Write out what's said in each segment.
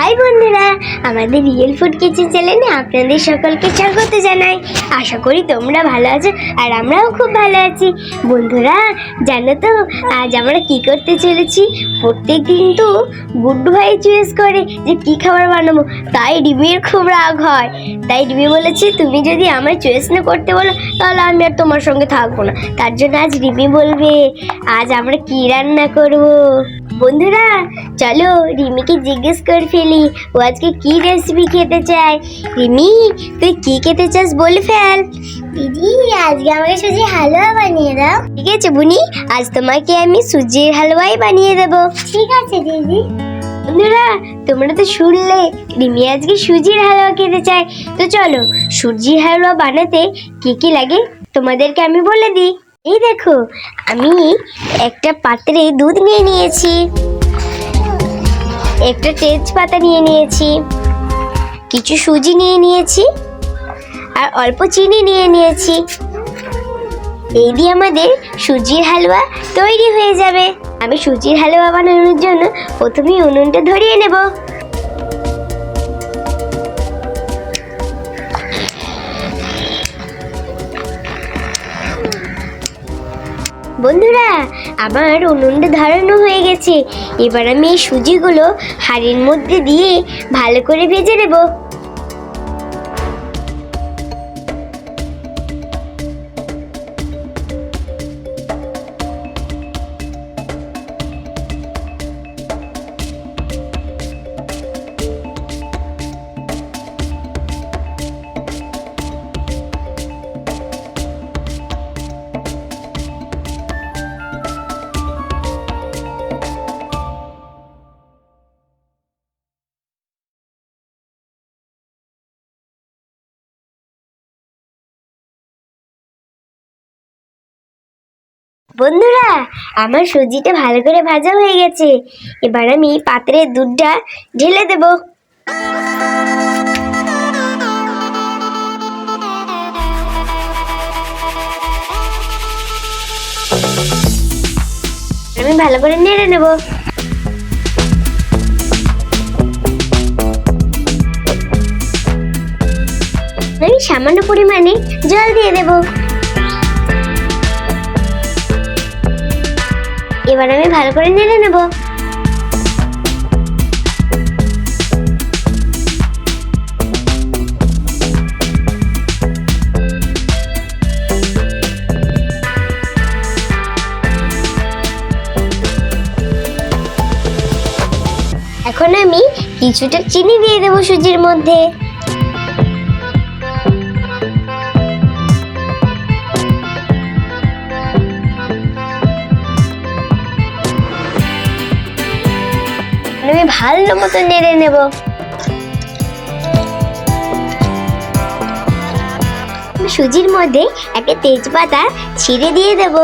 High বন্ধুরা, আমাদের real food kitchen চ্যানেলে আপনাদের সকলকে স্বাগত জানাই। আশা করি তোমরা ভালো আছো আর আমরাও খুব ভালো আছি। বন্ধুরা, জানো তো, আজ আমরা কি করতে চলেছি? প্রত্যেক দিন তো গুড্ডু ভাই চয়েস করে যে কি খাবার বানাবো, তাই রিমির খুব রাগ হয়। তাই রিমি বলেছে, তুমি যদি আমার চয়েস না করতে বলো, তাহলে আমি আর তোমার সঙ্গে থাকব না। তার জন্য আজ রিমি বলবে, আজ আমরা কি রান্না করব? বন্ধুরা চলো রিমিকে জিজ্ঞেস করে ফেলি ও আজকে কি রেসিপি খেতে চায়? রিমি তুই কি খেতে চাস বলে ফেল। দিদি আজকে আমাকে সুজি হালুয়া বানিয়ে দাও। ঠিক আছে বুনি আজ তোমাকে আমি সুজির হালুয়াই বানিয়ে দেব। ঠিক আছে দিদি। বন্ধুরা তোমরা তো শুনলে রিমি আজকে সুজির হালুয়া খেতে চায়। তো চলো সুজির হালুয়া বানাতে কি কি লাগে তোমাদেরকে আমি বলে দিই। এই দেখো, আমি একটা পাত্রে দুধ নিয়ে নিয়েছি, একটা তেজপাতা নিয়ে নিয়েছি, কিছু সুজি নিয়ে নিয়েছি, আর অল্প চিনি নিয়ে নিয়েছি। এই দিয়ে আমাদের সুজির হালুয়া তৈরি হয়ে যাবে। আমি সুজির হালুয়া বানানোর জন্য প্রথমেই উনুনটা ধরিয়ে নেব। বন্ধুরা আমার উনুনটা ধরানো হয়ে গেছে। এবার আমি এই সুজিগুলো হাড়ির মধ্যে দিয়ে ভালো করে ভেজে নেব। বন্ধুরা, আমার সবজিটা ভালো করে ভাজা হয়ে গেছে। এবার আমি পাত্রে দুধটা ঢেলে দেব। আমি ভালো করে নেড়ে নেব। আমি সামান্য পরিমাণে জল দিয়ে দেবো। এবার আমি ভালো করে নেড়ে নেব। এখন আমি কিছুটা চিনি দিয়ে দেবো সুজির মধ্যে। আমি ভালো মতো নেড়ে নেব। সুজির মধ্যে একটা তেজপাতা ছিঁড়ে দিয়ে দেব।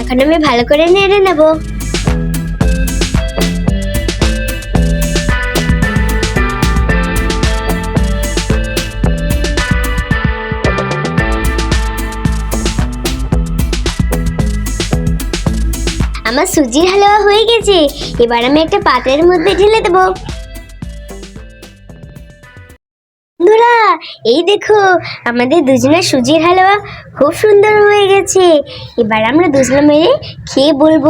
এখন আমি ভালো করে নেড়ে নেব। আমার সুজির হালুয়া হয়ে গেছে। এবার আমি একটা পাত্রের মধ্যে ঢেলে দেবো। বন্ধুরা এই দেখো আমাদের দুজনের সুজির হালুয়া খুব সুন্দর হয়ে গেছে। এবার আমরা দুজনে মিলে খেয়ে বলব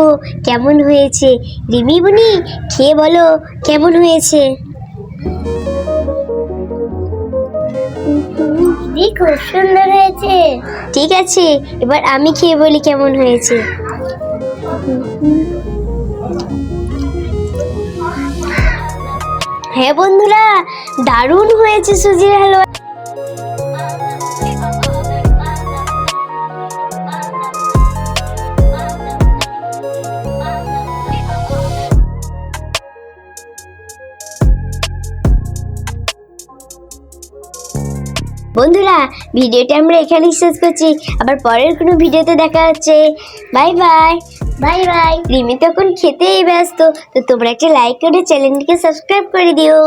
কেমন হয়েছে। রিমি বুনি খেয়ে বলো কেমন হয়েছে। খুব সুন্দর হয়েছে। ঠিক আছে এবার আমি খেয়ে বলি কেমন হয়েছে। হ্যাঁ বন্ধুরা দারুণ হয়েছে সুজির হালুয়া। বন্ধুরা ভিডিওটা আমরা এখানেই শেষ করছি। আবার পরের কোনো ভিডিওতে দেখা হচ্ছে। Bye bye. Bye bye. Rimi তখন খেতেই ব্যস্ত তো তোমরা একটা লাইক করে চ্যানেলটিকে সাবস্ক্রাইব করে দিও।